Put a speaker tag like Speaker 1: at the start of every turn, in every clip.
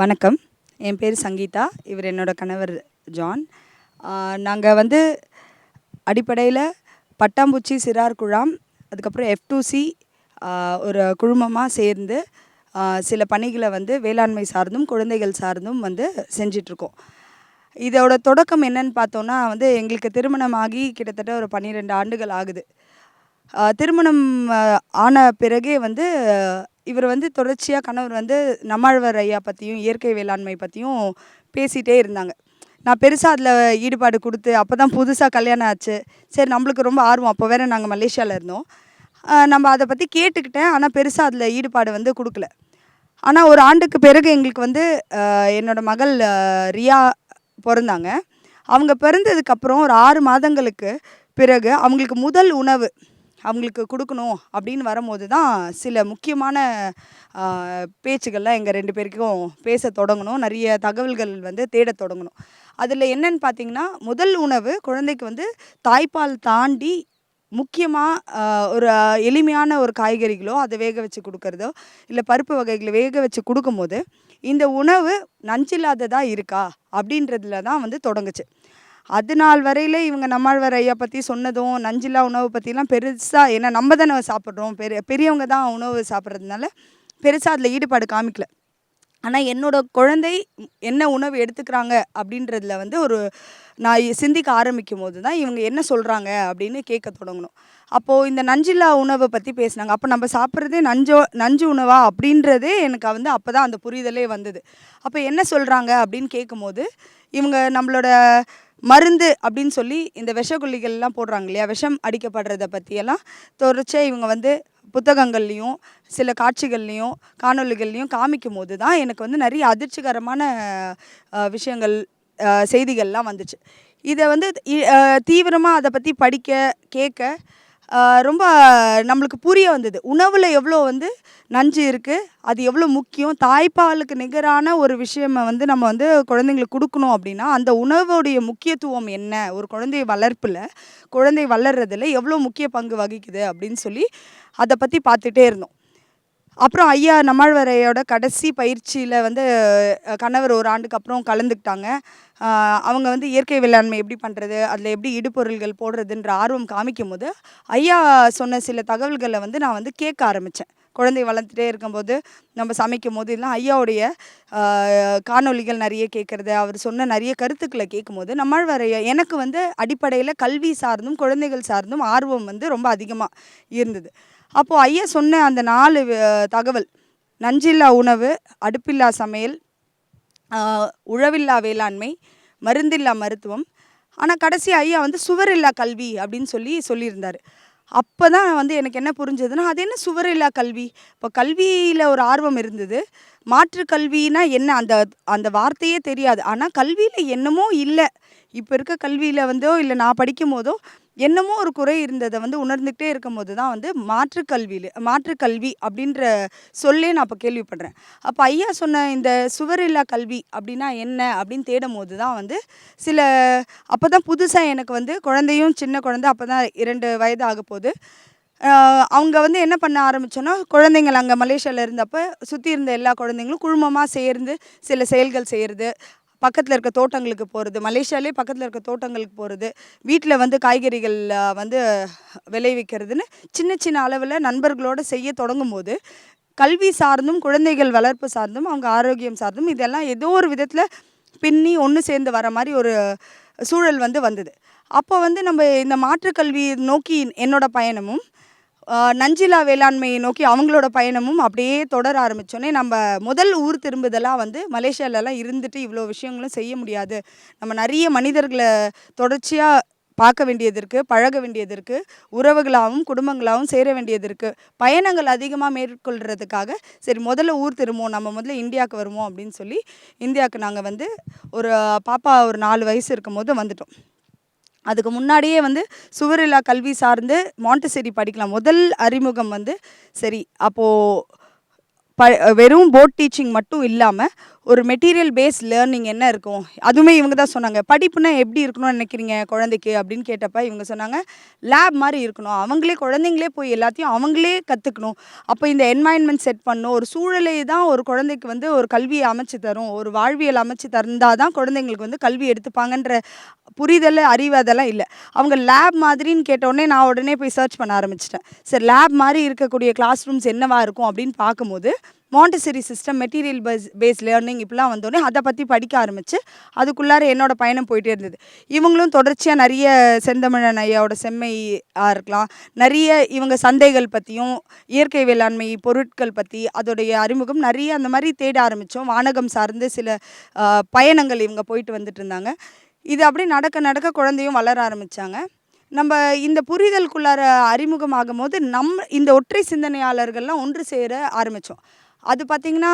Speaker 1: வணக்கம். என் பேர் சங்கீதா. இவர் என்னோட கணவர் ஜான். நாங்கள் வந்து அடிப்படையில் பட்டாம்பூச்சி சிறார் குழாம் அதுக்கப்புறம் எஃப் ஒரு குழுமமாக சேர்ந்து சில பணிகளை வந்து வேளாண்மை சார்ந்தும் குழந்தைகள் சார்ந்தும் வந்து செஞ்சிட்ருக்கோம். இதோட தொடக்கம் என்னன்னு பார்த்தோன்னா வந்து எங்களுக்கு திருமணமாகி கிட்டத்தட்ட ஒரு பன்னிரெண்டு ஆண்டுகள் ஆகுது. திருமணம் ஆன பிறகே வந்து இவர் வந்து தொடர்ச்சியாக கணவர் வந்து நம்மாழ்வார் ஐயா பற்றியும் இயற்கை வேளாண்மை பற்றியும் பேசிகிட்டே இருந்தாங்க. நான் பெருசாக அதில் ஈடுபாடு கொடுத்து அப்போ தான் புதுசாக கல்யாணம் ஆச்சு. சரி நம்மளுக்கு ரொம்ப ஆர்வம். அப்போ வேறு நாங்கள் மலேசியாவில் இருந்தோம். நம்ம அதை பற்றி கேட்டுக்கிட்டேன். ஆனால் பெருசாக அதில் ஈடுபாடு வந்து கொடுக்கல. ஆனால் ஒரு ஆண்டுக்கு பிறகு எங்களுக்கு வந்து என்னோடய மகள் ரியா பிறந்தாங்க. அவங்க பிறந்ததுக்கப்புறம் ஒரு ஆறு மாதங்களுக்கு பிறகு அவங்களுக்கு முதல் உணவு அவங்களுக்கு கொடுக்கணும் அப்படின்னு வரும்போது தான் சில முக்கியமான பேச்சுக்கள்லாம் எங்கள் ரெண்டு பேருக்கும் பேச தொடங்கணும். நிறைய தகவல்கள் வந்து தேடத் தொடங்கணும். அதில் என்னன்னு பார்த்தீங்கன்னா முதல் உணவு குழந்தைக்கு வந்து தாய்ப்பால் தாண்டி முக்கியமாக ஒரு எளிமையான ஒரு காய்கறிகளோ அதை வேக வச்சு கொடுக்கறதோ இல்லை பருப்பு வகைகளை வேக வச்சு கொடுக்கும்போது இந்த உணவு நஞ்சில்லாததாக இருக்கா அப்படின்றதுல தான் வந்து தொடங்குச்சு. அது நாள் வரையில் இவங்க நம்மாழ்வார் ஐயா பற்றி சொன்னதும் நஞ்சில்லா உணவு பற்றிலாம் பெருசாக ஏன்னா நம்ம தானே சாப்பிட்றோம். பெரிய பெரியவங்க தான் உணவு சாப்பிட்றதுனால பெருசாக அதில் ஈடுபாடு காமிக்கல. ஆனால் என்னோட குழந்தை என்ன உணவு எடுத்துக்கிறாங்க அப்படின்றதுல வந்து ஒரு நான் சிந்திக்க ஆரம்பிக்கும் போது தான் இவங்க என்ன சொல்கிறாங்க அப்படின்னு கேட்க தொடங்கணும். அப்போது இந்த நஞ்சில்லா உணவை பற்றி பேசினாங்க. அப்போ நம்ம சாப்பிட்றதே நஞ்சோ நஞ்சு உணவா அப்படின்றதே எனக்கு வந்து அப்போ தான் அந்த புரிதலே வந்தது. அப்போ என்ன சொல்கிறாங்க அப்படின்னு கேட்கும்போது இவங்க நம்மளோட மருந்து அப்படின்னு சொல்லி இந்த விஷக்கொல்லிகள்லாம் போடுறாங்க இல்லையா விஷம் அடிக்கப்படுறத பற்றியெல்லாம் தொடர்ச்சியாக இவங்க வந்து புத்தகங்கள்லேயும் சில காட்சிகள்லேயும் காணொளிகள்லையும் காமிக்கும் போது தான் எனக்கு வந்து நிறைய அதிர்ச்சிகரமான விஷயங்கள் செய்திகள்லாம் வந்துச்சு. இதை வந்து தீவிரமாக அதை பற்றி படிக்க கேட்க ரொம்ப நம்மளுக்கு புரிய வந்தது. உணவில் எவ்வளோ வந்து நஞ்சு இருக்குது அது எவ்வளோ முக்கியம் தாய்ப்பாலுக்கு நிகரான ஒரு விஷயமை வந்து நம்ம வந்து குழந்தைங்களுக்கு கொடுக்கணும் அப்படின்னா அந்த உணவுடைய முக்கியத்துவம் என்ன? ஒரு குழந்தை வளர்ப்பில் குழந்தை வளர்றதில் எவ்வளோ முக்கிய பங்கு வகிக்குது அப்படின்னு சொல்லி அதை பற்றி பார்த்துட்டே இருந்தோம். அப்புறம் ஐயா நம்மாழ்வாரையோட கடைசி பயிற்சியில் வந்து கணவர் ஒரு ஆண்டுக்கு அப்புறம் கலந்துக்கிட்டாங்க. அவங்க வந்து இயற்கை வேளாண்மை எப்படி பண்ணுறது அதில் எப்படி இடுபொருள்கள் போடுறதுன்ற ஆர்வம் காமிக்கும் போது ஐயா சொன்ன சில தகவல்களை வந்து நான் வந்து கேட்க ஆரம்பித்தேன் குழந்தை வளர்த்துட்டே இருக்கும்போது நம்ம சமைக்கும் போது எல்லாம் ஐயாவுடைய காணொலிகள் காணொளிகள் நிறைய கேட்குறது அவர் சொன்ன நிறைய கருத்துக்களை கேட்கும்போது நம்மாழ்வார் எனக்கு வந்து அடிப்படையில் கல்வி சார்ந்தும் குழந்தைகள் சார்ந்தும் ஆர்வம் வந்து ரொம்ப அதிகமாக இருந்தது. அப்போது ஐயா சொன்ன அந்த நாலு தகவல் நஞ்சில்லா உணவு அடுப்பில்லா சமையல் உழவில்லா வேளாண்மை மருந்தில்லா மருத்துவம். ஆனால் கடைசி ஐயா வந்து சுவரில்லா கல்வி அப்படின்னு சொல்லி சொல்லியிருந்தார். அப்போ தான் வந்து எனக்கு என்ன புரிஞ்சதுன்னா அது என்ன சுவரில்லா கல்வி? இப்போ கல்வியில் ஒரு ஆர்வம் இருந்தது. மாற்று கல்வினா என்ன? அந்த அந்த வார்த்தையே தெரியாது. ஆனால் கல்வியில் என்னமோ இல்லை. இப்போ இருக்க கல்வியில் வந்தோ இல்லை நான் படிக்கும் போதோ என்னமோ ஒரு குறை இருந்ததை வந்து உணர்ந்துக்கிட்டே இருக்கும்போது தான் வந்து மாற்றுக்கல்வியில் மாற்றுக்கல்வி அப்படின்ற சொல்லே நான் இப்போ கேள்விப்படுறேன். அப்போ ஐயா சொன்ன இந்த சுவரில்லா கல்வி அப்படின்னா என்ன அப்படின்னு தேடும் போது தான் வந்து சில அப்போ தான் புதுசாக எனக்கு வந்து குழந்தையும் சின்ன குழந்தை அப்போ தான் இரண்டு வயது ஆக போகுது அவங்க வந்து என்ன பண்ண ஆரம்பிச்சோன்னா குழந்தைங்கள் அங்கே மலேசியாவில் இருந்தப்போ சுற்றி இருந்த எல்லா குழந்தைங்களும் குழுமமாக சேர்ந்து சில செயல்கள் செய்கிறது பக்கத்தில் இருக்க தோட்டங்களுக்கு போகிறது மலேசியாலே பக்கத்தில் இருக்க தோட்டங்களுக்கு போகிறது வீட்டில் வந்து காய்கறிகள் வந்து விளைவிக்கிறதுன்னு சின்ன சின்ன அளவில் நண்பர்களோடு செய்ய தொடங்கும் போது கல்வி சார்ந்தும் குழந்தைகள் வளர்ப்பு சார்ந்தும் அவங்க ஆரோக்கியம் சார்ந்தும் இதெல்லாம் ஏதோ ஒரு விதத்தில் பின்னி ஒன்று சேர்ந்து வர மாதிரி ஒரு சூழல் வந்து வந்தது. அப்போ வந்து நம்ம இந்த மாற்றுக்கல்வி நோக்கி என்னோடய பயணமும் நஞ்சிலா வேளாண்மையை நோக்கி அவங்களோட பயணமும் அப்படியே தொடர ஆரம்பித்தோன்னே நம்ம முதல் ஊர் திரும்புதெல்லாம் வந்து மலேசியாலலாம் இருந்துட்டு இவ்வளோ விஷயங்களும் செய்ய முடியாது. நம்ம நிறைய மனிதர்களை தொடர்ச்சியாக பார்க்க வேண்டியது இருக்குது பழக வேண்டியது இருக்குது உறவுகளாகவும் குடும்பங்களாகவும் சேர வேண்டியது இருக்குது பயணங்கள் அதிகமாக மேற்கொள்கிறதுக்காக சரி முதல்ல ஊர் திரும்புவோம் நம்ம முதல்ல இந்தியாவுக்கு வருவோம் அப்படின்னு சொல்லி இந்தியாவுக்கு நாங்கள் வந்து ஒரு பாப்பா ஒரு நாலு வயசு இருக்கும்போது வந்துட்டோம். அதுக்கு முன்னாடியே வந்து சுவரில்லா கல்வி சார்ந்து மாண்டசேரி படிக்கலாம். முதல் அறிமுகம் வந்து சரி அப்போது ப வெறும் போர்ட் டீச்சிங் மட்டும் இல்லாமல் ஒரு மெட்டீரியல் பேஸ் லேர்னிங் என்ன இருக்கும்? அதுவுமே இவங்க தான் சொன்னாங்க. படிப்புனா எப்படி இருக்கணும்னு நினைக்கிறீங்க குழந்தைக்கு? அப்படின்னு கேட்டப்ப இவங்க சொன்னாங்க லேப் மாதிரி இருக்கணும். அவங்களே குழந்தைங்களே போய் எல்லாத்தையும் அவங்களே கற்றுக்கணும் அப்போ இந்த என்வாயன்மெண்ட் செட் பண்ணணும். ஒரு சூழலை தான் ஒரு குழந்தைக்கு வந்து ஒரு கல்வியை அமைச்சு தரும். ஒரு வாழ்வியல் அமைச்சு தந்தால் தான் குழந்தைங்களுக்கு வந்து கல்வி எடுத்துப்பாங்கன்ற புரிதல் அறிவு அதெல்லாம் இல்லை. அவங்க லேப் மாதிரின்னு கேட்டோடனே நான் உடனே போய் சர்ச் பண்ண ஆரம்பிச்சிட்டேன். சரி லேப் மாதிரி இருக்கக்கூடிய கிளாஸ் ரூம்ஸ் என்னவா இருக்கும்? அப்படின்னு பார்க்கும்போது Montessori system material base base learning இப்படிலாம் வந்தோடனே அதை பற்றி படிக்க ஆரம்பித்து அதுக்குள்ளார என்னோடய பயணம் போயிட்டே இருந்தது. இவங்களும் தொடர்ச்சியாக நிறைய செந்தமிழன் ஐயாவோட செம்மையாக இருக்கலாம். நிறைய இவங்க சந்தைகள் பற்றியும் இயற்கை வேளாண்மை பொருட்கள் பற்றி அதோடைய அறிமுகம் நிறைய அந்த மாதிரி தேட ஆரம்பித்தோம் வானகம் சார்ந்து சில பயணங்கள் இவங்க போயிட்டு வந்துட்டு இருந்தாங்க. இது அப்படியே நடக்க நடக்க குழந்தையும் வளர ஆரம்பித்தாங்க நம்ம இந்த புரிதலுக்குள்ளார அறிமுகமாகும் போது நம்ம இந்த ஒற்றை சிந்தனையாளர்கள்லாம் ஒன்று சேர ஆரம்பித்தோம் அது பார்த்திங்கன்னா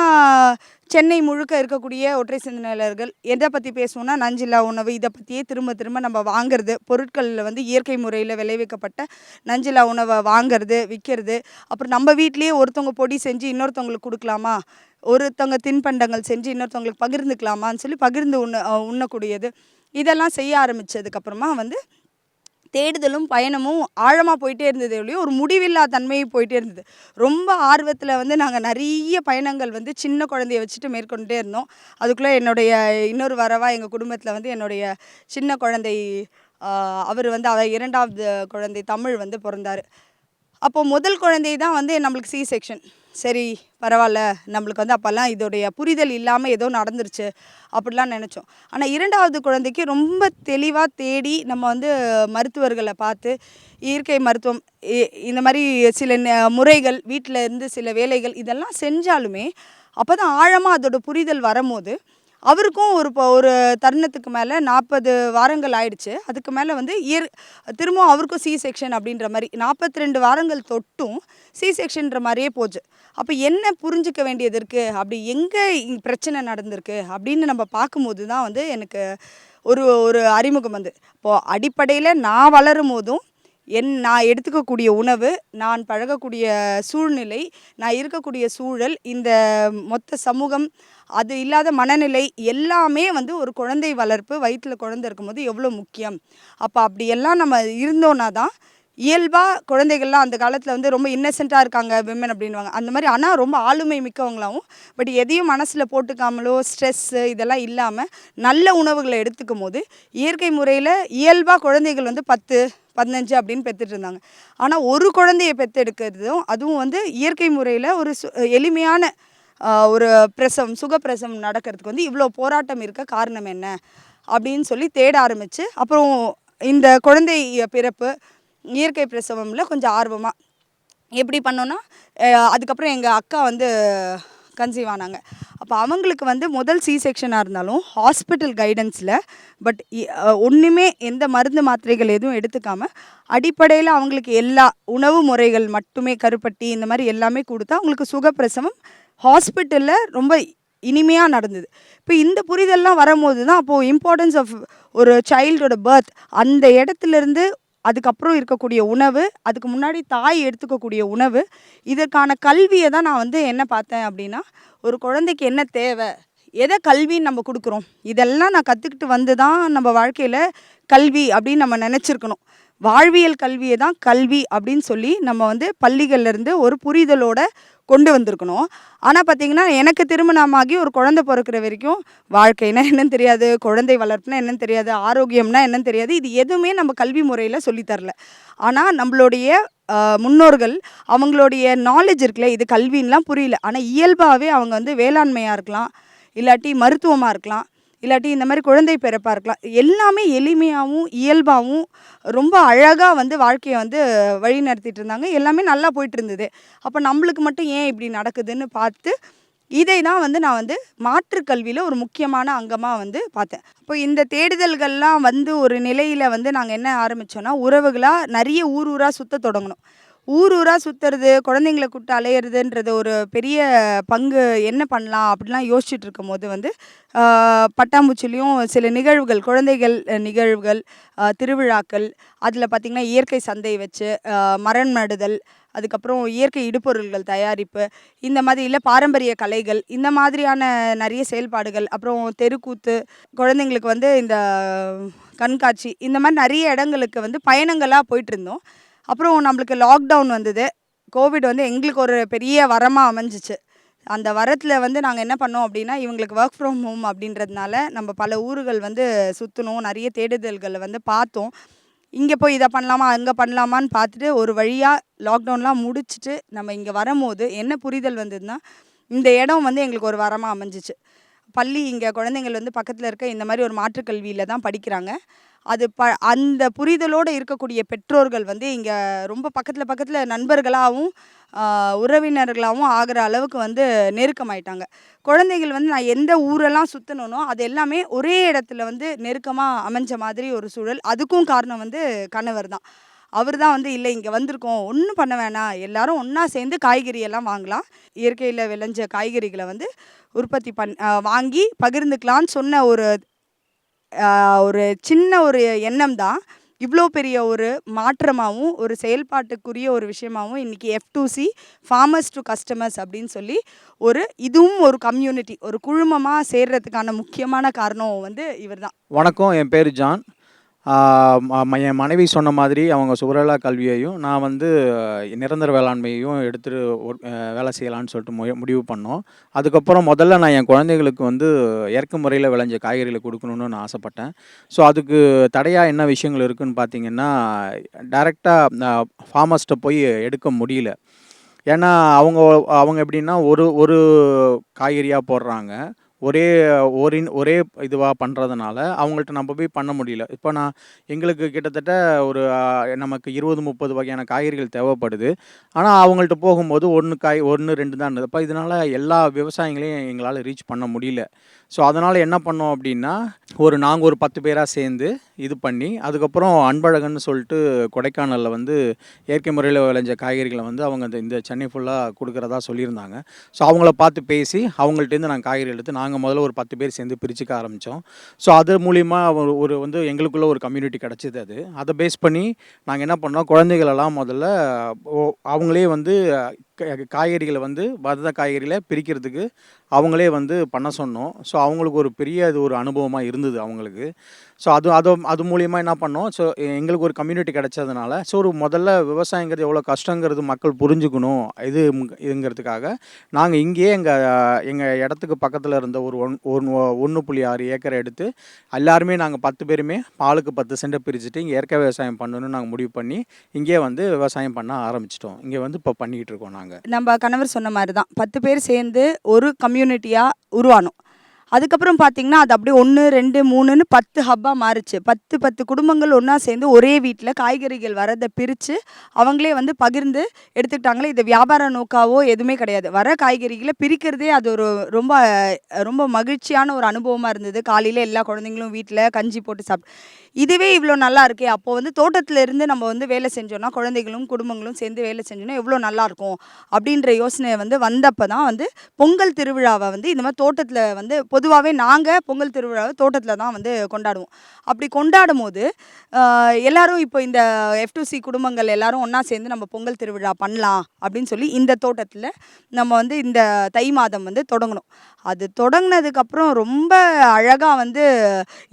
Speaker 1: சென்னை முழுக்க இருக்கக்கூடிய ஒற்றை சிந்தனையாளர்கள் எதை பற்றி பேசுவோம்னா நஞ்சில்லா உணவு இதை பற்றியே திரும்ப திரும்ப நம்ம வாங்குறது. பொருட்களில் வந்து இயற்கை முறையில் விளைவிக்கப்பட்ட நஞ்சில்லா உணவை வாங்குறது விற்கிறது அப்புறம் நம்ம வீட்லேயே ஒருத்தவங்க பொடி செஞ்சு இன்னொருத்தவங்களுக்கு கொடுக்கலாமா? ஒருத்தவங்க தின்பண்டங்கள் செஞ்சு இன்னொருத்தவங்களுக்கு பகிர்ந்துக்கலாமான்னு சொல்லி பகிர்ந்து உண்ண உண்ணக்கூடியது. இதெல்லாம் செய்ய ஆரம்பித்ததுக்கப்புறமா வந்து தேடுதலும் பயணமும் ஆழமாக போயிட்டே இருந்தது ஒழிய ஒரு முடிவில்லா தன்மையும் போயிட்டே இருந்தது. ரொம்ப ஆர்வத்தில் வந்து நாங்கள் நிறைய பயணங்கள் வந்து சின்ன குழந்தைய வச்சுட்டு மேற்கொண்டே இருந்தோம். அதுக்குள்ளே என்னுடைய இன்னொரு வரவா எங்கள் குடும்பத்தில் வந்து என்னுடைய சின்ன குழந்தை அவர் வந்து அவர் இரண்டாவது குழந்தை தமிழ் வந்து பிறந்தார். அப்போது முதல் குழந்தை தான் வந்து நம்மளுக்கு சி செக்ஷன் சரி பரவாயில்ல. நம்மளுக்கு வந்து அப்போல்லாம் இதோடைய புரிதல் இல்லாமல் ஏதோ நடந்துருச்சு. அப்படிலாம் நினச்சோம். ஆனால் இரண்டாவது குழந்தைக்கு ரொம்ப தெளிவாக தேடி நம்ம வந்து மருத்துவர்களை பார்த்து இயற்கை மருத்துவம் இ- இந்த மாதிரி சில முறைகள் வீட்டில் இருந்து சில வேலைகள் இதெல்லாம் செஞ்சாலுமே அப்போ தான் ஆழமாக அதோட புரிதல் வரும்போது அவருக்கும் ஒரு இப்போ ஒரு தருணத்துக்கு மேலே நாற்பது வாரங்கள் ஆயிடுச்சு. அதுக்கு மேலே வந்து இயர் திரும்பவும் அவருக்கும் சி செக்ஷன் அப்படின்ற மாதிரி நாற்பத்தி ரெண்டு வாரங்கள் தொட்டும் சி செக்ஷன்ற மாதிரியே போச்சு. அப்போ என்ன புரிஞ்சுக்க வேண்டியது இருக்குது அப்படி எங்கே பிரச்சனை நடந்திருக்கு? அப்படின்னு நம்ம பார்க்கும்போது தான் வந்து எனக்கு ஒரு ஒரு அறிமுகம் வந்து. இப்போது அடிப்படையில் நான் வளரும் போதும் என் நான் எடுத்துக்கக்கூடிய உணவு நான் பழகக்கூடிய சூழ்நிலை நான் இருக்கக்கூடிய சூழல் இந்த மொத்த சமூகம் அது இல்லாத மனநிலை எல்லாமே வந்து ஒரு குழந்தை வளர்ப்பு வயிற்றில் குழந்தை இருக்கும்போது எவ்வளோ முக்கியம். அப்போ அப்படியெல்லாம் நம்ம இருந்தோன்னா தான் இயல்பாக குழந்தைகள்லாம் அந்த காலத்தில் வந்து ரொம்ப இன்னசென்ட்டாக இருக்காங்க விமன் அப்படின்வாங்க அந்த மாதிரி ஆனால் ரொம்ப ஆளுமை மிக்கவங்களாகவும் பட் எதையும் மனசில் போட்டுக்காமலோ ஸ்ட்ரெஸ்ஸு இதெல்லாம் இல்லாமல் நல்ல உணவுகளை எடுத்துக்கும் போது இயற்கை முறையில் இயல்பாக குழந்தைகள் வந்து பத்து பதினஞ்சு அப்படின்னு பெற்றுட்டு இருந்தாங்க. ஆனால் ஒரு குழந்தையை பெற்றெடுக்கிறதும் அதுவும் வந்து இயற்கை முறையில் ஒரு சு எளிமையான ஒரு பிரசவம் சுகப்பிரசவம் நடக்கிறதுக்கு வந்து இவ்வளோ போராட்டம் இருக்க காரணம் என்ன? அப்படின்னு சொல்லி தேட ஆரம்பித்து அப்புறம் இந்த குழந்தை பிறப்பு இயற்கை பிரசவமில் கொஞ்சம் ஆர்வமாக எப்படி பண்ணோன்னா அதுக்கப்புறம் எங்கள் அக்கா வந்து கன்சீவ் ஆனாங்க. அப்போ அவங்களுக்கு வந்து முதல் சி செக்ஷனாக இருந்தாலும் ஹாஸ்பிட்டல் கைடன்ஸில் பட் ஒன்றுமே எந்த மருந்து மாத்திரைகள் எதுவும் எடுத்துக்காமல் அடிப்படையில் அவங்களுக்கு எல்லா உணவு முறைகள் மட்டுமே கருப்பட்டி இந்த மாதிரி எல்லாமே கொடுத்தா அவங்களுக்கு சுகப்பிரசவம் ஹாஸ்பிட்டலில் ரொம்ப இனிமையாக நடந்தது. இப்போ இந்த புரிதல்லாம் வரும்போது தான் அப்போது இம்பார்ட்டன்ஸ் ஆஃப் ஒரு சைல்டோட பர்த் அந்த இடத்துலேருந்து அதுக்கப்புறம் இருக்கக்கூடிய உணவு அதுக்கு முன்னாடி தாய் எடுத்துக்கக்கூடிய உணவு இதற்கான கல்வியை தான் நான் வந்து என்ன பார்த்தேன் அப்படின்னா ஒரு குழந்தைக்கு என்ன தேவை எதை கல்வின்னு நம்ம கொடுக்குறோம். இதெல்லாம் நான் கற்றுக்கிட்டு வந்து தான் நம்ம வாழ்க்கையில் கல்வி அப்படின்னு நம்ம நினச்சிருக்கணும். வாழ்வியல் கல்வியை தான் கல்வி அப்படின்னு சொல்லி நம்ம வந்து பள்ளிகள்லேருந்து ஒரு புரிதலோட கொண்டு வந்திருக்கணும். ஆனால் பார்த்திங்கன்னா எனக்கு திருமணமாகி ஒரு குழந்தை பிறக்கிற வரைக்கும் வாழ்க்கைனா என்னன்னு தெரியாது குழந்தை வளர்ப்புனா என்னன்னு தெரியாது ஆரோக்கியம்னா என்னன்னு தெரியாது இது எதுவுமே நம்ம கல்வி முறையில் சொல்லித்தரல ஆனால் நம்மளுடைய முன்னோர்கள் அவங்களுடைய நாலேஜ் இருக்குல்ல இது கல்வின்லாம் புரியல. ஆனால் இயல்பாகவே அவங்க வந்து வேளாண்மையாக இருக்கலாம் இல்லாட்டி மருத்துவமாக இருக்கலாம் இல்லாட்டி இந்த மாதிரி குழந்தை பிறப்பாக இருக்கலாம் எல்லாமே எளிமையாகவும் இயல்பாகவும் ரொம்ப அழகாக வந்து வாழ்க்கையை வந்து வழி நடத்திட்டு இருந்தாங்க. எல்லாமே நல்லா போயிட்டு இருந்தது. அப்போ நம்மளுக்கு மட்டும் ஏன் இப்படி நடக்குதுன்னு பார்த்து இதை தான் வந்து நான் வந்து மாற்றுக்கல்வியில் ஒரு முக்கியமான அங்கமாக வந்து பார்த்தேன். இப்போ இந்த தேடுதல்கள்லாம் வந்து ஒரு நிலையில் வந்து நாங்கள் என்ன ஆரம்பித்தோன்னா உறவுகளாக நிறைய ஊர் ஊராக சுற்ற தொடங்கணும் ஊர் ஊராக சுற்றுறது குழந்தைங்கள கூப்பிட்டு அலையிறதுன்றது ஒரு பெரிய பங்கு. என்ன பண்ணலாம் அப்படிலாம் யோசிச்சுட்டு இருக்கும்போது வந்து பட்டாம்பூச்சிலையும் சில நிகழ்வுகள் குழந்தைகள் நிகழ்வுகள் திருவிழாக்கள் அதில் பார்த்திங்கன்னா இயற்கை சந்தை வச்சு ஆஹ், மரம் நடுதல் அதுக்கப்புறம் இயற்கை இடுபொருள்கள் தயாரிப்பு இந்த மாதிரி இல்லை பாரம்பரிய கலைகள் இந்த மாதிரியான நிறைய செயல்பாடுகள் அப்புறம் தெருக்கூத்து குழந்தைங்களுக்கு வந்து இந்த கண்காட்சி இந்த மாதிரி நிறைய இடங்களுக்கு வந்து பயணங்களாக போயிட்டு இருந்தோம். அப்புறம் நம்மளுக்கு லாக்டவுன் வந்தது. கோவிட் வந்து எங்களுக்கு ஒரு பெரிய வரமாக அமைஞ்சிச்சு. அந்த வரத்தில் வந்து நாங்கள் என்ன பண்ணோம் அப்படின்னா இவங்களுக்கு ஒர்க் ஃப்ரம் ஹோம் அப்படின்றதுனால நம்ம பல ஊர்கள் வந்து சுற்றணும் நிறைய தேடுதல்களை வந்து பார்த்தோம். இங்கே போய் இதை பண்ணலாமா அங்கே பண்ணலாமான்னு பார்த்துட்டு ஒரு வழியாக லாக்டவுன்லாம் முடிச்சுட்டு நம்ம இங்கே வரும்போது என்ன புரிதல் வந்ததுன்னா இந்த இடம் வந்து எங்களுக்கு ஒரு வரமாக அமைஞ்சிச்சு. பள்ளி இங்கே குழந்தைங்கள் வந்து பக்கத்தில் இருக்க இந்த மாதிரி ஒரு மாற்றுக்கல்வியில் தான் படிக்கிறாங்க. அது ப அந்த புரிதலோடு இருக்கக்கூடிய பெற்றோர்கள் வந்து இங்கே ரொம்ப பக்கத்தில் பக்கத்தில் நண்பர்களாகவும் உறவினர்களாகவும் ஆகிற அளவுக்கு வந்து நெருக்கமாயிட்டாங்க. குழந்தைகள் வந்து நான் எந்த ஊரெல்லாம் சுற்றணுனோ அது எல்லாமே ஒரே இடத்துல வந்து நெருக்கமாக அமைஞ்ச மாதிரி ஒரு சூழல். அதுக்கும் காரணம் வந்து கணவர் தான். அவர் தான் வந்து இல்லை இங்கே வந்திருக்கோம். ஒன்றும் பண்ண வேணாம். எல்லாரும் ஒன்றா சேர்ந்து காய்கறியெல்லாம் வாங்கலாம். இயற்கையில் விளைஞ்ச காய்கறிகளை வந்து உற்பத்தி பண் வாங்கி பகிர்ந்துக்கலான்னு சொன்ன ஒரு ஒரு சின்ன ஒரு எண்ணம் தான் இவ்வளோ பெரிய ஒரு மாற்றமாகவும் ஒரு செயல்பாட்டுக்குரிய ஒரு விஷயமாகவும் இன்றைக்கி F to C farmers to customers அப்படின்னு சொல்லி ஒரு இதுவும் ஒரு கம்யூனிட்டி ஒரு குழுமமாக சேர்றதுக்கான முக்கியமான காரணம் வந்து இவர் தான்
Speaker 2: வணக்கம் என் பேர் ஜான். என் மனைவி சொன்ன மாதிரி அவங்க சுவரலா கல்வியையும் நான் வந்து நிரந்தர வேளாண்மையையும் எடுத்துட்டு வேலை செய்யலாம்னு சொல்லிட்டு மு- முடிவு பண்ணோம். அதுக்கப்புறம் முதல்ல நான் என் குழந்தைகளுக்கு வந்து இயற்கை முறையில் விளைஞ்ச காய்கறிகளை கொடுக்கணும்னு நான் ஆசைப்பட்டேன். ஸோ அதுக்கு தடையாக என்ன விஷயங்கள் இருக்குன்னு பார்த்தீங்கன்னா டைரெக்டாக ஃபார்மர்ஸ்ட்டை போய் எடுக்க முடியல. ஏன்னா அவங்க அவங்க எப்படின்னா ஒரு ஒரு காய்கறியாக போடுறாங்க. ஒரே ஒரின் ஒரே இதுவாக பண்ணுறதுனால அவங்கள்ட்ட நம்ம போய் பண்ண முடியல. இப்போ நான் எங்களுக்கு கிட்டத்தட்ட ஒரு நமக்கு இருபது முப்பது வகையான காய்கறிகள் தேவைப்படுது. ஆனால் அவங்கள்ட்ட போகும்போது ஒன்று காய் ஒன்று ரெண்டு தான் இருந்தது. அப்போ இதனால் எல்லா விவசாயிகளையும் எங்களால் ரீச் பண்ண முடியல. ஸோ அதனால் என்ன பண்ணோம் அப்படின்னா ஒரு நாங்கள் ஒரு பத்து பேராக சேர்ந்து இது பண்ணி அதுக்கப்புறம் அன்பழகன்னு சொல்லிட்டு கொடைக்கானலில் வந்து இயற்கை முறையில் விளைஞ்ச காய்கறிகளை வந்து அவங்க இந்த- இந்த சென்னை ஃபுல்லாக கொடுக்குறதா சொல்லியிருந்தாங்க. ஸோ அவங்கள பார்த்து பேசி அவங்கள்ட்டேருந்து நாங்கள் காய்கறி எடுத்து நாங்கள் முதல்ல ஒரு பத்து பேர் சேர்ந்து பிரிச்சுக்க ஆரம்பித்தோம் ஸோ அது மூலிமா ஒரு ஒரு வந்து எங்களுக்குள்ள ஒரு கம்யூனிட்டி கிடச்சிது அது. அதை பேஸ் பண்ணி நாங்கள் என்ன பண்ணோம் குழந்தைகளெல்லாம் முதல்ல ஓ- அவங்களே வந்து காய்கறிகளை வந்து வதத காய்கறிகளை பிரிக்கிறதுக்கு அவங்களே வந்து பண்ண சொன்னோம். ஸோ அவங்களுக்கு ஒரு பெரிய அது ஒரு அனுபவமாக இருந்தது அவங்களுக்கு. ஸோ அது அது அது மூலியமாக என்ன பண்ணோம்? ஸோ எங்களுக்கு ஒரு கம்யூனிட்டி கிடைச்சதுனால ஸோ ஒரு முதல்ல விவசாயங்கிறது எவ்வளோ கஷ்டங்கிறது மக்கள் புரிஞ்சுக்கணும். இது இதுங்கிறதுக்காக நாங்கள் இங்கேயே எங்கள் எங்கள் இடத்துக்கு பக்கத்தில் இருந்த ஒரு ஒன் ஒன் ஒன்று புள்ளி ஆறு ஏக்கரை எடுத்து எல்லாருமே நாங்கள் பத்து பேருமே பாலுக்கு பத்து சென்டை பிரிச்சுட்டு இங்கே இயற்கை விவசாயம் பண்ணணும்னு நாங்கள் முடிவு பண்ணி இங்கேயே வந்து விவசாயம் பண்ண ஆரம்பிச்சிட்டோம். இங்கே வந்து இப்போ பண்ணிக்கிட்டு இருக்கோம் நாங்கள்
Speaker 1: நம்ம கணவர் சொன்ன மாதிரி தான் பத்து பேர் சேர்ந்து ஒரு கம்யூனிட்டியாக உருவானோம். அதுக்கப்புறம் பார்த்தீங்கன்னா அது அப்படியே ஒன்று ரெண்டு மூணுன்னு பத்து ஹப்பாக மாறுச்சு. பத்து பத்து குடும்பங்கள் ஒன்றா சேர்ந்து ஒரே வீட்டில் காய்கறிகள் வரதை பிரித்து அவங்களே வந்து பகிர்ந்து எடுத்துக்கிட்டாங்களே இது வியாபார நோக்காவோ எதுவுமே கிடையாது. வர காய்கறிகளை பிரிக்கிறதே அது ஒரு ரொம்ப ரொம்ப மகிழ்ச்சியான ஒரு அனுபவமாக இருந்தது. காலையில் எல்லா குழந்தைங்களும் வீட்டில் கஞ்சி போட்டு சாப்பிட்டு இதுவே இவ்வளோ நல்லா இருக்கே அப்போ வந்து தோட்டத்துல இருந்து நம்ம வந்து வேலை செஞ்சோன்னா குழந்தைகளும் குடும்பங்களும் சேர்ந்து வேலை செஞ்சோன்னா எவ்வளோ நல்லா இருக்கும் அப்படின்ற யோசனை வந்து வந்தப்போ தான் வந்து பொங்கல் திருவிழாவை வந்து இந்த மாதிரி தோட்டத்தில் வந்து பொதுவாகவே நாங்கள் பொங்கல் திருவிழாவை தோட்டத்தில் தான் வந்து கொண்டாடுவோம். அப்படி கொண்டாடும் போது எல்லோரும் எல்லாரும் இப்போ இந்த எஃப்டுசி குடும்பங்கள் எல்லாரும் ஒன்றா சேர்ந்து நம்ம பொங்கல் திருவிழா பண்ணலாம் அப்படின்னு சொல்லி இந்த தோட்டத்தில் நம்ம வந்து இந்த தை மாதம் வந்து தொடங்கணும். அது தொடங்கினதுக்கப்புறம் ரொம்ப அழகாக வந்து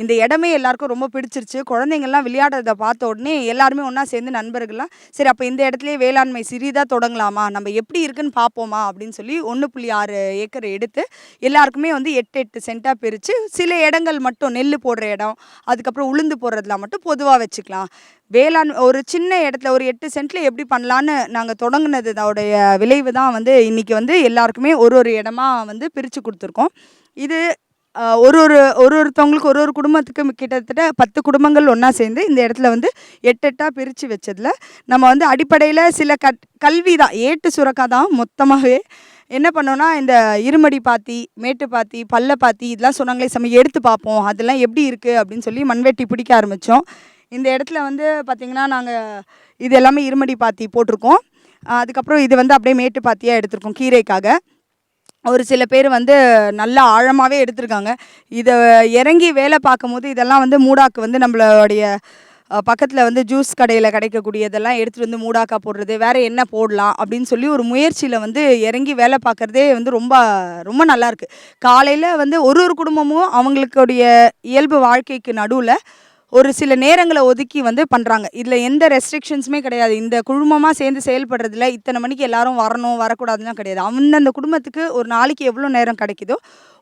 Speaker 1: இந்த இடமே எல்லாருக்கும் ரொம்ப பிடிச்சிருச்சு. குழந்தைங்கள்லாம் விளையாடுறத பார்த்த உடனே எல்லாருமே ஒன்றா சேர்ந்து நண்பர்கள்லாம் சரி அப்போ இந்த இடத்துலயே வேளாண்மை சிறிதாக தொடங்கலாமா? நம்ம எப்படி இருக்குன்னு பார்ப்போமா? அப்படின்னு சொல்லி ஒன்று புள்ளி ஆறு ஏக்கர் எடுத்து எல்லாருக்குமே வந்து எட்டு எட்டு சென்ட்டாக பிரித்து சில இடங்கள் மட்டும் நெல் போடுற இடம் அதுக்கப்புறம் உளுந்து போடுறதுலாம் மட்டும் பொதுவாக வச்சுக்கலாம். வேளாண் ஒரு சின்ன இடத்துல ஒரு எட்டு சென்ட்டில் எப்படி பண்ணலான்னு நாங்கள் தொடங்கினது அதோடைய விளைவு தான் வந்து இன்றைக்கி வந்து எல்லாருக்குமே ஒரு ஒரு இடமா வந்து பிரித்து கொடுத்துருக்கோம். இது ஒரு ஒரு ஒரு ஒருத்தவங்களுக்கு ஒரு ஒரு குடும்பத்துக்கு கிட்டத்தட்ட பத்து குடும்பங்கள் ஒன்றா சேர்ந்து இந்த இடத்துல வந்து எட்டு எட்டாக பிரித்து வச்சதில் நம்ம வந்து அடிப்படையில் சில கட் கல்வி தான் ஏட்டு சுரக்கா தான் மொத்தமாகவே என்ன பண்ணோன்னா இந்த இருமடி பாத்தி மேட்டு பாத்தி பல்ல பாத்தி இதெல்லாம் சொன்னாங்களே சமயம் எடுத்து பார்ப்போம் அதெல்லாம் எப்படி இருக்குது அப்படின்னு சொல்லி மண்வெட்டி பிடிக்க ஆரம்பித்தோம் இந்த இடத்துல வந்து பார்த்திங்கன்னா நாங்கள் இது எல்லாமே இருமடி பாத்தி போட்டிருக்கோம். அதுக்கப்புறம் இது வந்து அப்படியே மேட்டு பாத்தியாக எடுத்திருக்கோம் கீரைக்காக. ஒரு சில பேர் வந்து நல்லா ஆழமாகவே எடுத்திருக்காங்க. இதை இறங்கி வேலை பார்க்கும்போது இதெல்லாம் வந்து மூடாக்கு வந்து நம்மளுடைய பக்கத்தில் வந்து ஜூஸ் கடையில் கிடைக்கக்கூடியதெல்லாம் எடுத்துகிட்டு வந்து மூடாக்கா போடுறது வேறு என்ன போடலாம் அப்படின்னு சொல்லி ஒரு முயற்சியில் வந்து இறங்கி வேலை பார்க்குறதே வந்து ரொம்ப ரொம்ப நல்லாயிருக்கு காலையில் வந்து ஒரு ஒரு குடும்பமும் அவங்களுக்குடைய இயல்பு வாழ்க்கைக்கு நடுவில் ஒரு சில நேரங்களை ஒதுக்கி வந்து பண்ணுறாங்க இதில் எந்த ரெஸ்ட்ரிக்ஷன்ஸுமே கிடையாது. இந்த குழுமமாக சேர்ந்து செயல்படுறதுல இத்தனை மணிக்கு எல்லாரும் வரணும் வரக்கூடாதுலாம் கிடையாது. அந்தந்த குடும்பத்துக்கு ஒரு நாளைக்கு எவ்வளோ நேரம் கிடைக்குதோ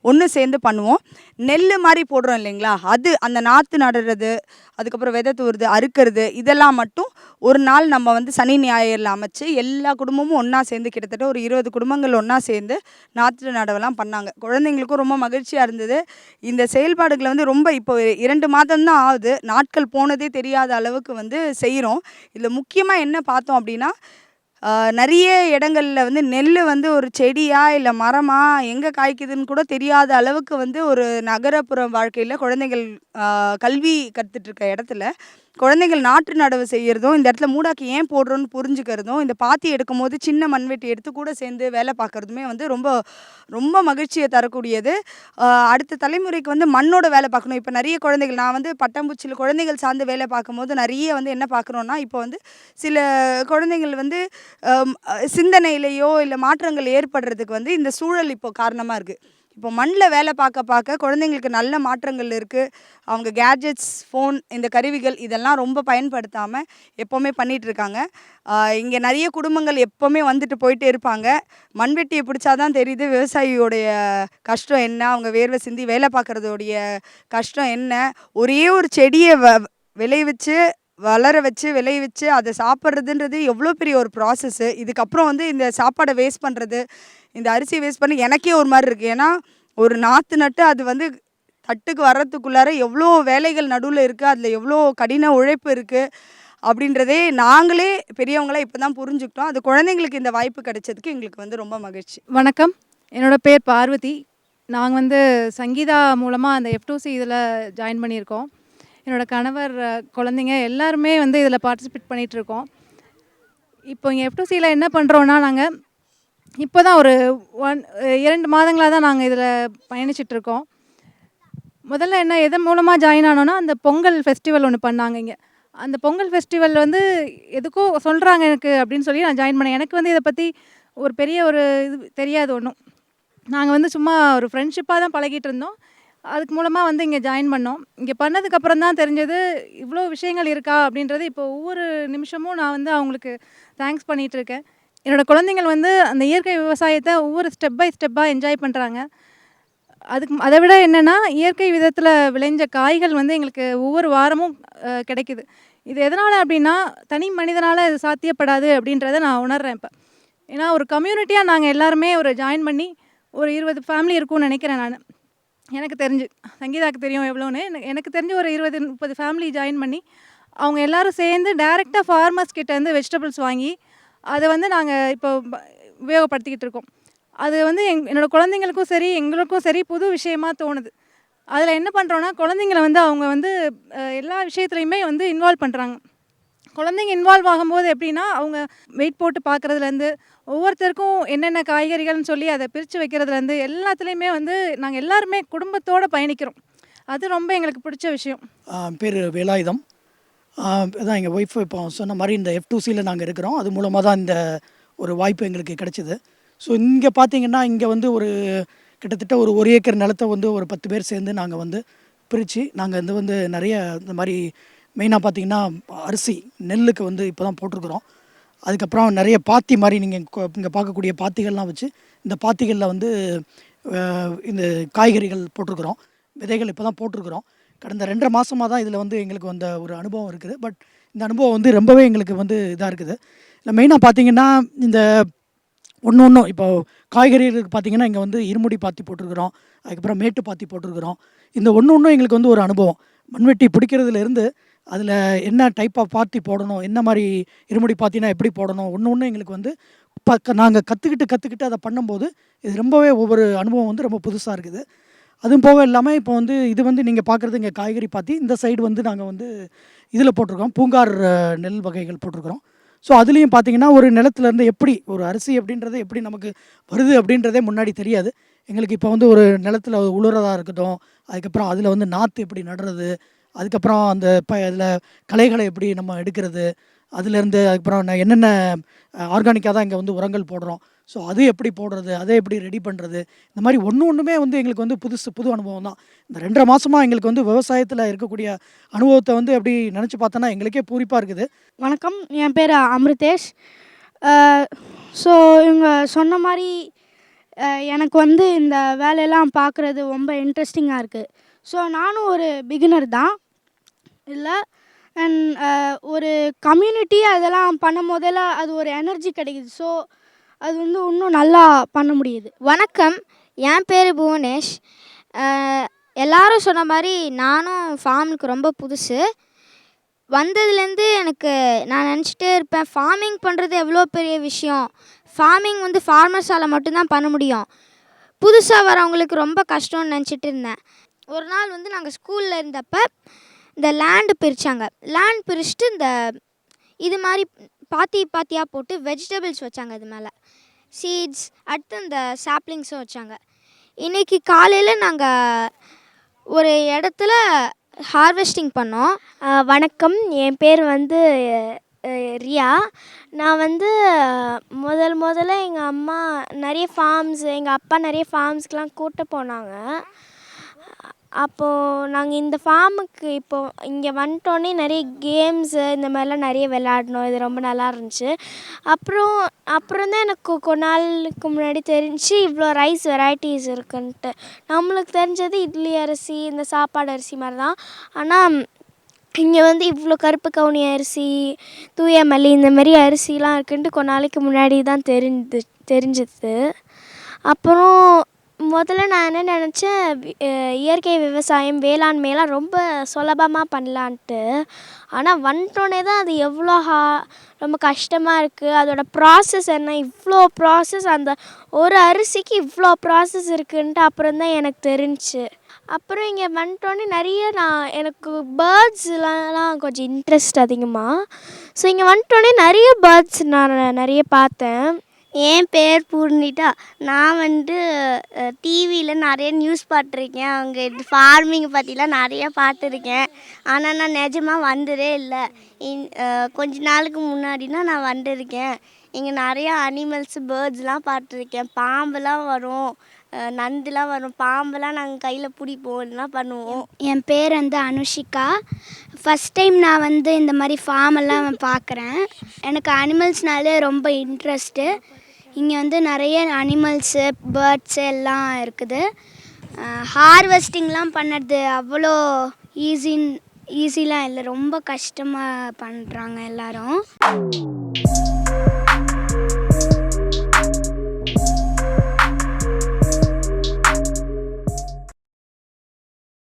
Speaker 1: ஒன்று சேர்ந்து பண்ணுவோம். நெல் மாதிரி போடுறோம் இல்லைங்களா? அது அந்த நாற்று நடுறது அதுக்கப்புறம் விதை தூறுது அறுக்கிறது இதெல்லாம் மட்டும் ஒரு நாள் நம்ம வந்து சனி ஞாயிறில் அமைச்சு எல்லா குடும்பமும் ஒன்றா சேர்ந்து கிட்டத்தட்ட ஒரு இருபது குடும்பங்கள் ஒன்றா சேர்ந்து நாற்று நடவெல்லாம் பண்ணாங்க. குழந்தைங்களுக்கும் ரொம்ப மகிழ்ச்சியாக இருந்தது. இந்த செயல்பாடுகளை வந்து ரொம்ப இப்போ இரண்டு மாதம்தான் ஆகுது. நாட்கள் போனதே தெரியாத அளவுக்கு வந்து செய்கிறோம் இதில் முக்கியமாக என்ன பார்த்தோம் அப்படின்னா நிறைய இடங்களில் வந்து நெல் வந்து ஒரு செடியா இல்லை மரமா எங்கே காய்க்குதுன்னு கூட தெரியாத அளவுக்கு வந்து ஒரு நகரப்புற வாழ்க்கையில் குழந்தைகள் கல்வி கற்றுட்ருக்க இடத்துல குழந்தைகள் நாற்று நடவு செய்கிறதும் இந்த இடத்துல மூடாக்கு ஏன் போடுறோன்னு புரிஞ்சுக்கிறதும் இந்த பாத்தி எடுக்கும்போது சின்ன மண்வெட்டி எடுத்து கூட சேர்ந்து வேலை பார்க்குறதுமே வந்து ரொம்ப ரொம்ப மகிழ்ச்சியை தரக்கூடியது. அடுத்த தலைமுறைக்கு வந்து மண்ணோட வேலை பார்க்கணும். இப்போ நிறைய குழந்தைகள் நான் வந்து பட்டாம்பூச்சியில் குழந்தைகள் சார்ந்து வேலை பார்க்கும்போது நிறைய வந்து என்ன பார்க்குறோன்னா இப்போ வந்து சில குழந்தைகள் வந்து சிந்தனையிலேயோ இல்லை மாற்றங்கள் ஏற்படுறதுக்கு வந்து இந்த சூழல் இப்போ காரணமாக இருக்குது இப்போ மண்ணில் வேலை பார்க்க பார்க்க குழந்தைங்களுக்கு நல்ல மாற்றங்கள் இருக்குது அவங்க கேட்ஜெட்ஸ் ஃபோன் இந்த கருவிகள் இதெல்லாம் ரொம்ப பயன்படுத்தாமல் எப்போவுமே பண்ணிகிட்ருக்காங்க இங்கே நிறைய குடும்பங்கள் எப்போவுமே வந்துட்டு போயிட்டே இருப்பாங்க. மண்வெட்டியை பிடிச்சாதான் தெரியுது விவசாயியோடைய கஷ்டம் என்ன அவங்க வேர்வை சிந்தி வேலை பார்க்குறதோடைய கஷ்டம் என்ன. ஒரே ஒரு செடியை வ விளைவிச்சு வளர வச்சு விளைய வச்சு அதை சாப்பிட்றதுன்றது எவ்வளோ பெரிய ஒரு ப்ராசஸ்ஸு இதுக்கப்புறம் வந்து இந்த சாப்பாடை வேஸ்ட் பண்ணுறது இந்த அரிசியை வேஸ்ட் பண்ணி எனக்கே ஒரு மாதிரி இருக்குது ஏன்னா ஒரு நாற்று நட்டு அது வந்து தட்டுக்கு வர்றதுக்குள்ளார எவ்வளோ வேலைகள் நடுவில் இருக்குது அதில் எவ்வளோ கடின உழைப்பு இருக்குது அப்படின்றதே நாங்களே பெரியவங்களாம் இப்போ தான் புரிஞ்சுக்கிட்டோம். அது குழந்தைங்களுக்கு இந்த வாய்ப்பு கிடைச்சதுக்கு எங்களுக்கு வந்து ரொம்ப மகிழ்ச்சி.
Speaker 3: வணக்கம். என்னோடய பேர் பார்வதி. நாங்கள் வந்து சங்கீதா மூலமாக அந்த எஃப்டூசி இதில் ஜாயின் பண்ணியிருக்கோம். என்னோட கணவர் குழந்தைங்க எல்லாருமே வந்து இதில் பார்ட்டிசிபேட் பண்ணிகிட்ருக்கோம் இப்போ இங்கே எஃப்டூசியில் என்ன பண்ணுறோன்னா நாங்கள் இப்போ தான் ஒரு ஒன் இரண்டு மாதங்களாக தான் நாங்கள் இதில் பயணிச்சிட்ருக்கோம் முதல்ல என்ன எதன் மூலமாக ஜாயின் ஆனோன்னா அந்த பொங்கல் ஃபெஸ்டிவல் ஒன்று பண்ணாங்க இங்கே. அந்த பொங்கல் ஃபெஸ்டிவல் வந்து எதுக்கோ சொல்கிறாங்க எனக்கு அப்படின்னு சொல்லி நான் ஜாயின் பண்ணேன். எனக்கு வந்து இதை பற்றி ஒரு பெரிய ஒரு இது தெரியாது ஒன்றும் நாங்கள் வந்து சும்மா ஒரு ஃப்ரெண்ட்ஷிப்பாக தான் பழகிட்டு இருந்தோம் அதுக்கு மூலமாக வந்து இங்கே ஜாயின் பண்ணோம். இங்கே பண்ணதுக்கப்புறம் தான் தெரிஞ்சது இவ்வளோ விஷயங்கள் இருக்கா அப்படின்றது இப்போ ஒவ்வொரு நிமிஷமும் நான் வந்து அவங்களுக்கு தேங்க்ஸ் பண்ணிகிட்டு இருக்கேன். குழந்தைங்கள் வந்து அந்த இயற்கை விவசாயத்தை ஒவ்வொரு ஸ்டெப் பை ஸ்டெப்பாக என்ஜாய் பண்ணுறாங்க அதுக்கு அதை விட என்னென்னா இயற்கை விதத்தில் விளைஞ்ச காய்கள் வந்து எங்களுக்கு ஒவ்வொரு வாரமும் கிடைக்குது. இது எதனால் அப்படின்னா தனி மனிதனால் இது சாத்தியப்படாது அப்படின்றத நான் உணர்கிறேன் இப்போ. ஏன்னா ஒரு கம்யூனிட்டியாக நாங்கள் எல்லாருமே ஒரு ஜாயின் பண்ணி ஒரு இருபது ஃபேமிலி இருக்கும்னு நினைக்கிறேன் நான். எனக்கு தெரிஞ்சு சங்கீதாக்கு தெரியும் எவ்வளோன்னு. எனக்கு- தெரிஞ்சு ஒரு இருபது முப்பது ஃபேமிலி ஜாயின் பண்ணி அவங்க எல்லாரும் சேர்ந்து டைரெக்டாக ஃபார்மர்ஸ் கிட்டேருந்து வெஜிடபிள்ஸ் வாங்கி அதை வந்து நாங்கள் இப்போ உபயோகப்படுத்திக்கிட்டு இருக்கோம். அது வந்து எங் என்னோடய குழந்தைங்களுக்கும் சரி எங்களுக்கும் சரி புது விஷயமாக தோணுது. அதில் என்ன பண்ணுறோன்னா குழந்தைங்கள வந்து அவங்க வந்து எல்லா விஷயத்துலையுமே வந்து இன்வால்வ் பண்ணுறாங்க குழந்தைங்க இன்வால்வ் ஆகும்போது எப்படின்னா அவங்க வெயிட் போட்டு பார்க்குறதுலேருந்து ஒவ்வொருத்தருக்கும் என்னென்ன காய்கறிகள்னு சொல்லி அதை பிரித்து வைக்கிறதுலேருந்து எல்லாத்துலேயுமே வந்து நாங்கள் எல்லாருமே குடும்பத்தோடு பயணிக்கிறோம். அது ரொம்ப எங்களுக்கு பிடிச்ச விஷயம்.
Speaker 4: பேர் வேலாயுதம். அதான் எங்கள் ஒய்ஃப் இப்போ சொன்ன மாதிரி இந்த எஃப் டூசியில் நாங்கள் இருக்கிறோம். அது மூலமாக தான் இந்த ஒரு வாய்ப்பு எங்களுக்கு கிடச்சிது. ஸோ இங்கே பார்த்தீங்கன்னா இங்கே வந்து ஒரு கிட்டத்தட்ட ஒரு ஒரு ஏக்கர் நிலத்தை வந்து ஒரு பத்து பேர் சேர்ந்து நாங்கள் வந்து பிரித்து நாங்கள் வந்து வந்து நிறைய இந்த மாதிரி மெயினாக பார்த்திங்கன்னா அரிசி நெல்லுக்கு வந்து இப்போ தான் போட்டிருக்குறோம். அதுக்கப்புறம் நிறைய பாத்தி மாதிரி நீங்கள் இங்கே பார்க்கக்கூடிய பாத்திகள்லாம் வச்சு இந்த பாத்திகளில் வந்து இந்த காய்கறிகள் போட்டிருக்கிறோம். விதைகள் இப்போ தான் போட்டிருக்கிறோம். கடந்த ரெண்டரை மாதமாக தான் இதில் வந்து எங்களுக்கு வந்த ஒரு அனுபவம் இருக்குது. பட் இந்த அனுபவம் வந்து ரொம்பவே எங்களுக்கு வந்து இதாக இருக்குது. இல்லை மெயினாக பார்த்தீங்கன்னா இந்த ஒன்று ஒன்றும் இப்போ காய்கறிகளுக்கு பார்த்தீங்கன்னா இங்கே வந்து இருமுடி பாத்தி போட்டிருக்கிறோம். அதுக்கப்புறம் மேட்டு பாத்தி போட்டிருக்கிறோம். இந்த ஒன்று ஒன்றும் எங்களுக்கு வந்து ஒரு அனுபவம். மண்வெட்டி பிடிக்கிறதுலேருந்து அதில் என்ன டைப் ஆஃப் பாத்தி போடணும் என்ன மாதிரி இருமுடி பாத்தினா எப்படி போடணும் ஒன்று ஒன்று எங்களுக்கு வந்து ப நாங்கள் கற்றுக்கிட்டு கற்றுக்கிட்டு அதை பண்ணும்போது இது ரொம்பவே ஒவ்வொரு அனுபவம் வந்து ரொம்ப புதுசாக இருக்குது. அதுவும் போக இல்லாமல் இப்போ வந்து இது வந்து நீங்கள் பார்க்குறது இங்கே காய்கறி பாத்தி இந்த சைடு வந்து நாங்கள் வந்து இதில் போட்டிருக்கோம் பூங்கார் நெல் வகைகள் போட்டிருக்கிறோம். ஸோ அதுலேயும் பார்த்தீங்கன்னா ஒரு நிலத்துலேருந்து எப்படி ஒரு அரிசி அப்படின்றது எப்படி நமக்கு வருது அப்படின்றதே முன்னாடி தெரியாது. எங்களுக்கு இப்போ வந்து ஒரு நிலத்தில் உழுறதா இருக்கட்டும் அதுக்கப்புறம் அதில் வந்து நாற்று எப்படி நடுறது அதுக்கப்புறம் அந்த ப இதில் களைகளை எப்படி நம்ம எடுக்கிறது அதுலேருந்து அதுக்கப்புறம் நான் என்னென்ன ஆர்கானிக்காக தான் இங்கே வந்து உரங்கள் போடுறோம். ஸோ அது எப்படி போடுறது அதை எப்படி ரெடி பண்ணுறது இந்த மாதிரி ஒன்று ஒன்றுமே வந்து எங்களுக்கு வந்து புதுசு புது அனுபவம் தான். இந்த ரெண்டரை மாதமாக எங்களுக்கு வந்து விவசாயத்தில் இருக்கக்கூடிய அனுபவத்தை வந்து எப்படி நினச்சி பார்த்தோன்னா எங்களுக்கே பூரிப்பாக இருக்குது.
Speaker 5: வணக்கம். என் பேர் அமிர்தேஷ். ஸோ இவங்க சொன்ன மாதிரி எனக்கு வந்து இந்த வேலையெல்லாம் பார்க்குறது ரொம்ப இன்ட்ரெஸ்டிங்காக இருக்குது ஸோ நானும் ஒரு பிகினர் தான். இல்லை அண்ட் ஒரு கம்யூனிட்டி அதெல்லாம் பண்ணும் போதெல்லாம் அது ஒரு எனர்ஜி கிடைக்குது. ஸோ அது வந்து இன்னும் நல்லா பண்ண முடியுது.
Speaker 6: வணக்கம். என் பேர் புவனேஷ். எல்லாரும் சொன்ன மாதிரி நானும் ஃபார்முக்கு ரொம்ப புதுசு. வந்ததுலேருந்து எனக்கு நான் நினச்சிட்டே இருப்பேன் ஃபார்மிங் பண்ணுறது எவ்வளோ பெரிய விஷயம்? ஃபார்மிங் வந்து ஃபார்மர்ஸால் மட்டும்தான் பண்ண முடியும். புதுசாக வரவங்களுக்கு ரொம்ப கஷ்டம்னு நினச்சிட்டு இருந்தேன். ஒரு நாள் வந்து நாங்கள் ஸ்கூலில் இருந்தப்ப இந்த லேண்டு பிரித்தாங்க லேண்ட் பிரிச்சுட்டு இந்த இது மாதிரி பாத்தி பாத்தியாக போட்டு வெஜிடபிள்ஸ் வச்சாங்க அது மேலே. சீட்ஸ் அடுத்து இந்த சாப்ளிங்ஸும் வச்சாங்க. இன்றைக்கி காலையில் நாங்கள் ஒரு இடத்துல ஹார்வெஸ்டிங் பண்ணோம்.
Speaker 7: வணக்கம். என் பேர் வந்து ரியா. நான் வந்து முதல் முதல்ல எங்கள் அம்மா நிறைய ஃபார்ம்ஸ் எங்கள் அப்பா நிறைய ஃபார்ம்ஸ்க்கெலாம் கூட்ட போனாங்க. அப்போது நாங்கள் இந்த ஃபார்முக்கு இப்போது இங்கே வந்துட்டோன்னே நிறைய கேம்ஸு இந்த மாதிரிலாம் நிறைய விளாட்னோம் இது ரொம்ப நல்லா இருந்துச்சு. அப்புறம் அப்புறம் தான் எனக்கு கொஞ்ச நாளுக்கு முன்னாடி தெரிஞ்சு இவ்வளோ ரைஸ் வெரைட்டிஸ் இருக்குன்ட்டு. நம்மளுக்கு தெரிஞ்சது இட்லி அரிசி இந்த சாப்பாடு அரிசி மாதிரி தான் ஆனால் இங்கே வந்து இவ்வளோ கருப்பு கவுனி அரிசி தூய மல்லி இந்த மாதிரி அரிசிலாம் இருக்குன்ட்டு கொஞ்ச நாளைக்கு முன்னாடி தான் தெரிஞ்சு தெரிஞ்சது. அப்புறம் முதல்ல நான் என்ன நினச்சேன் இயற்கை விவசாயம் வேளாண்மையெல்லாம் ரொம்ப சுலபமாக பண்ணலான்ட்டு. ஆனால் வந்துட்டோன்னே தான் அது எவ்வளோ ஹா ரொம்ப கஷ்டமாக இருக்குது அதோட ப்ராசஸ் என்ன இவ்வளோ ப்ராசஸ் அந்த ஒரு அரிசிக்கு இவ்வளோ ப்ராசஸ் இருக்குன்ட்டு அப்புறம் தான் எனக்கு தெரிஞ்சுச்சு அப்புறம் இங்கே வந்துட்டோன்னே நிறைய நான் எனக்கு பேர்ட்ஸ்லாம் கொஞ்சம் இன்ட்ரெஸ்ட் அதிகமாக ஸோ இங்கே வந்துட்டோன்னே நிறைய பேர்ட்ஸ் நான் நிறைய பார்த்தேன்.
Speaker 8: என் பேர் பூர்ணிதா. நான் வந்து டிவியில் நிறைய நியூஸ் பார்த்துருக்கேன். அவங்க ஃபார்மிங் பற்றிலாம் நிறைய பார்த்துருக்கேன். ஆனால் நான் நிஜமாக வந்ததே இல்லை. இன் கொஞ்ச நாளுக்கு முன்னாடினா நான் வந்திருக்கேன். இங்கே நிறையா அனிமல்ஸ் பேர்ட்ஸ்லாம் பார்த்துருக்கேன். பாம்புலாம் வரும். அஹ், நண்டுலாம் வரும். பாம்பெல்லாம் நாங்கள் கையில் பிடிப்போம். இதெல்லாம் பண்ணுவோம்.
Speaker 7: என் பேர் வந்து அனுஷிகா. ஃபஸ்ட் டைம் நான் வந்து இந்த மாதிரி ஃபார்மெல்லாம் பார்க்குறேன். எனக்கு அனிமல்ஸ்னாலே ரொம்ப இன்ட்ரெஸ்ட்டு இங்கே வந்து நிறைய அனிமல்ஸு பேர்ட்ஸு எல்லாம் இருக்குது. ஹார்வெஸ்டிங்லாம் பண்ணுறது அவ்வளோ ஈஸின் ஈஸிலாம் இல்லை. ரொம்ப கஷ்டமாக பண்ணுறாங்க எல்லாரும்.